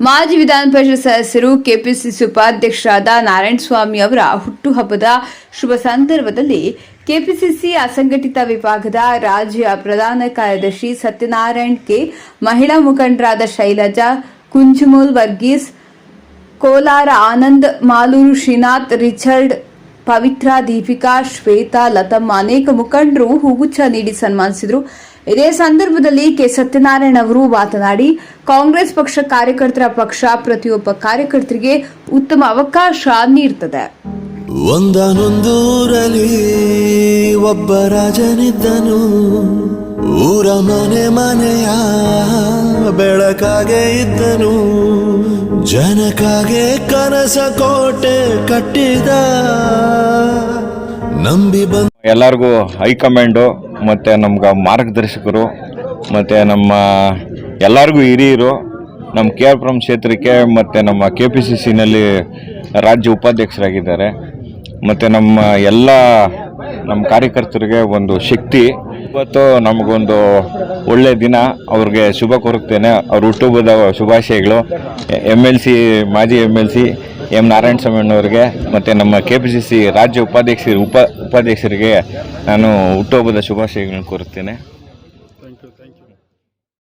ಮಾಜಿ ವಿಧಾನ ಪರಿಷತ್ ಸದಸ್ಯರು ಕೆಪಿಸಿಸಿ ಉಪಾಧ್ಯಕ್ಷರಾದ ನಾರಾಯಣಸ್ವಾಮಿ ಅವರ ಹುಟ್ಟುಹಬ್ಬದ ಶುಭ ಸಂದರ್ಭದಲ್ಲಿ ಕೆಪಿಸಿಸಿ ಅಸಂಘಟಿತ ವಿಭಾಗದ ರಾಜ್ಯ ಪ್ರಧಾನ ಕಾರ್ಯದರ್ಶಿ ಸತ್ಯನಾರಾಯಣ್ ಕೆ, ಮಹಿಳಾ ಮುಖಂಡರಾದ ಶೈಲಜಾ, ಕುಂಜಮೋಲ್ ವರ್ಗೀಸ್, ಕೋಲಾರ ಆನಂದ್ ಮಾಲೂರು ಶ್ರೀನಾಥ್, ರಿಚರ್ಡ್ ಪವಿತ್ರ ದೀಪಿಕಾ, ಶ್ವೇತಾ ಲತಮ್ಮ ಅನೇಕ ಮುಖಂಡರು ಹೂಗುಚ್ಛ ನೀಡಿ ಸನ್ಮಾನಿಸಿದರು. ಇದೇ ಸಂದರ್ಭದಲ್ಲಿ ಕೆ. ಸತ್ಯನಾರಾಯಣ ಅವರು ಮಾತನಾಡಿ, ಕಾಂಗ್ರೆಸ್ ಪಕ್ಷ ಕಾರ್ಯಕರ್ತರ ಪಕ್ಷ ಪ್ರತಿಯೊಬ್ಬ ಕಾರ್ಯಕರ್ತರಿಗೆ ಉತ್ತಮ ಅವಕಾಶ ನೀಡುತ್ತದೆ ಒಂದನೊಂದೂರಲ್ಲಿ ಒಬ್ಬ ರಾಜನಿದ್ದನು. ಊರ ಮನೆ ಮನೆಯ ಬೆಳಕಾಗೆ ಇದ್ದನು. ಜನಕಾಗೆ ಕನಸ ಕೋಟೆ ಕಟ್ಟಿದ ನಂಬಿ ಬಂದ ಎಲ್ಲರಿಗೂ ಹೈಕಮಾಂಡು ಮತ್ತು ನಮ್ಗೆ ಮಾರ್ಗದರ್ಶಕರು, ಮತ್ತು ನಮ್ಮ ಎಲ್ಲರಿಗೂ ಹಿರಿಯರು ನಮ್ಮ ಕೆ ಆರ್ ಪುರಂ ಕ್ಷೇತ್ರಕ್ಕೆ, ಮತ್ತು ನಮ್ಮ ಕೆ ಪಿ ಸಿ ಸಿನಲ್ಲಿ ರಾಜ್ಯ ಉಪಾಧ್ಯಕ್ಷರಾಗಿದ್ದಾರೆ. ಮತ್ತು ನಮ್ಮ ಎಲ್ಲ ನಮ್ಮ ಕಾರ್ಯಕರ್ತರಿಗೆ ಒಂದು ಶಕ್ತಿ. ಇವತ್ತು ನಮಗೊಂದು ಒಳ್ಳೆಯ ದಿನ. ಅವ್ರಿಗೆ ಶುಭ ಕೋರುತ್ತೇನೆ. ಅವ್ರ ಹುಟ್ಟುಹಬ್ಬದ ಶುಭಾಶಯಗಳು. ಎಂ ಎಲ್ ಸಿ, ಮಾಜಿ M L C, M Narayana ಸ್ವಾಮಿಯವ್ರಿಗೆ ಮತ್ತು ನಮ್ಮ ಕೆ ಪಿ ಸಿ ಸಿ ರಾಜ್ಯ ಉಪಾಧ್ಯಕ್ಷ ಉಪ, ಉಪಾಧ್ಯಕ್ಷರಿಗೆ ನಾನು ಹುಟ್ಟುಹಬ್ಬದ ಶುಭಾಶಯಗಳನ್ನು ಕೋರುತ್ತೇನೆ.